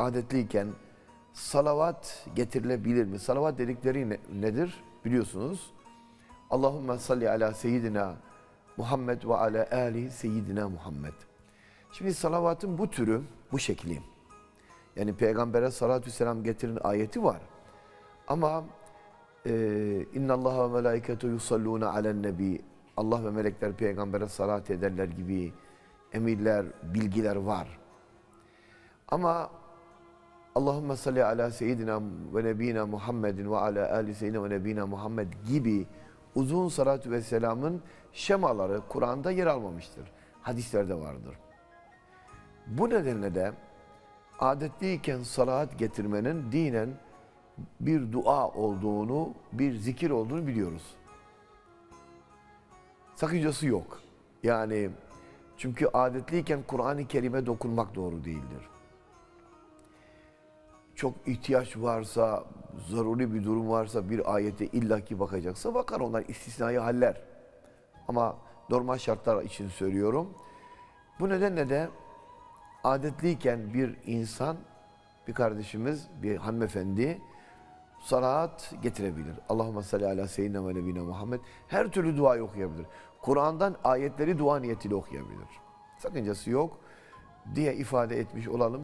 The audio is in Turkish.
adetliyken salavat getirilebilir mi? Salavat dedikleri ne- nedir? Biliyorsunuz. Allahümme salli ala seyyidina Muhammed ve ala ali seyyidina Muhammed. Şimdi salavatın bu türü, bu şekli. Yani Peygamber'e salatü selam getirin ayeti var. Ama e, inna Allah ve melaiketu yusalluna alen nebi. Allah ve melekler peygambere salat ederler gibi emirler, bilgiler var. Ama Allahümme salli ala seyyidina ve nebina Muhammedin ve ala ali seyyidina ve nebina Muhammed gibi uzun salatü ve selamın şemaları Kur'an'da yer almamıştır. Hadislerde vardır. Bu nedenle de adetliyken salat getirmenin dinen bir dua olduğunu, bir zikir olduğunu biliyoruz. Sakıncası yok. Yani çünkü adetliyken Kur'an-ı Kerim'e dokunmak doğru değildir. Çok ihtiyaç varsa, zaruri bir durum varsa bir ayete illaki bakacaksa bakar onlar istisnai haller. Ama normal şartlar için söylüyorum. Bu nedenle de adetliyken bir insan, bir kardeşimiz, bir hanımefendi salat getirebilir. Allahümme salli ala seyyidina ve nebine Muhammed. Her türlü duayı okuyabilir. Kur'an'dan ayetleri dua niyetiyle okuyabilir. Sakıncası yok diye ifade etmiş olalım.